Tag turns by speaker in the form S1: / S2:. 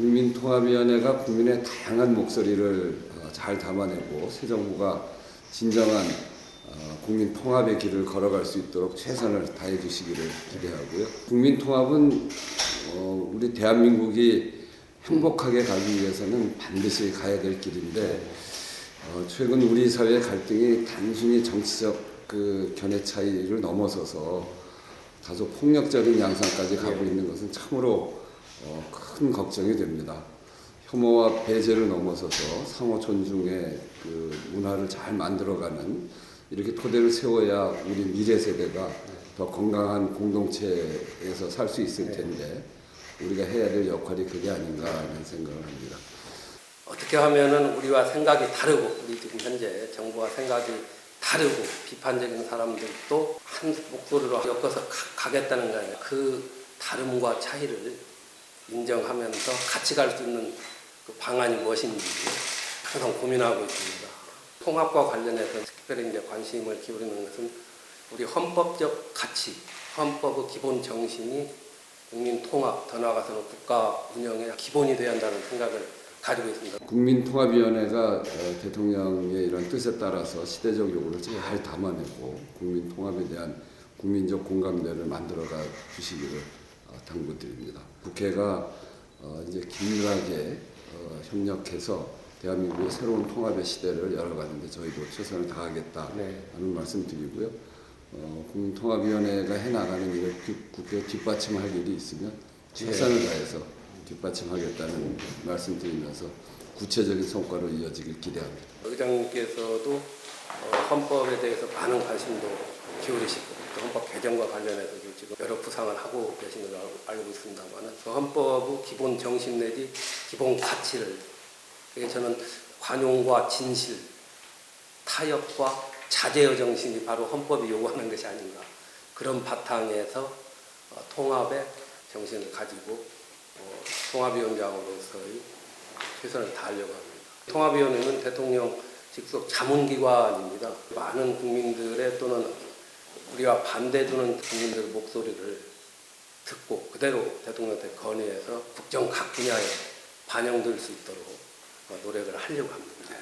S1: 국민통합위원회가 국민의 다양한 목소리를 어, 잘 담아내고 새 정부가 진정한 어, 국민 통합의 길을 걸어갈 수 있도록 최선을 다해 주시기를 기대하고요. 국민 통합은 어, 우리 대한민국이 행복하게 가기 위해서는 반드시 가야 될 길인데 어, 최근 우리 사회의 갈등이 단순히 정치적 그 견해 차이를 넘어서서 다소 폭력적인 양상까지 가고 있는 것은 참으로 어, 큰 걱정이 됩니다. 혐오와 배제를 넘어서서 상호 존중의 그 문화를 잘 만들어가는 이렇게 토대를 세워야 우리 미래 세대가 더 건강한 공동체에서 살 수 있을 텐데 우리가 해야 될 역할이 그게 아닌가 하는 생각을 합니다.
S2: 어떻게 하면은 우리와 생각이 다르고 우리 지금 현재 정부와 생각이 다르고 비판적인 사람들도 한 목소리로 엮어서 가, 겠다는 거예요. 그 다름과 차이를 인정하면서 같이 갈 수 있는 그 방안이 무엇인지 항상 고민하고 있습니다. 통합과 관련해서 특별히 이제 관심을 기울이는 것은 우리 헌법적 가치, 헌법의 기본 정신이 국민 통합, 더 나아가서는 국가 운영의 기본이 되어야 한다는 생각을 가지고 있습니다.
S1: 국민통합위원회가 어, 대통령의 이런 뜻에 따라서 시대적 요구를 잘 담아내고 국민 통합에 대한 국민적 공감대를 만들어가 주시기를 어, 당부드립니다. 국회가 어, 이제 긴밀하게 어, 협력해서 대한민국의 새로운 통합의 시대를 열어가는데 저희도 최선을 다하겠다
S2: 네.
S1: 하는 말씀드리고요. 어, 국민통합위원회가 해나가는 국- 국회 뒷받침할 일이 있으면 최선을 다해서 뒷받침하겠다는 말씀드리면서 구체적인 성과로 이어지길 기대합니다.
S2: 의장님께서도 어, 헌법에 대해서 많은 관심도 기울이시고 또 헌법 개정과 관련해서도 지금 여러 부상을 하고 계신 걸로 알고- 알고 있습니다만 그 헌법의 기본 정신 내지 기본 가치를 그게 저는 관용과 진실, 타협과 자제의 정신이 바로 헌법이 요구하는 것이 아닌가 그런 바탕에서 어, 통합의 정신을 가지고 어, 통합위원장으로서의 최선을 다하려고 합니다. 통합위원회는 대통령 직속 자문기관입니다. 많은 국민들의 또는 우리와 반대되는 국민들의 목소리를 듣고 그대로 대통령한테 건의해서 국정 각 분야에 반영될 수 있도록 어, 노력을 하려고 합니다.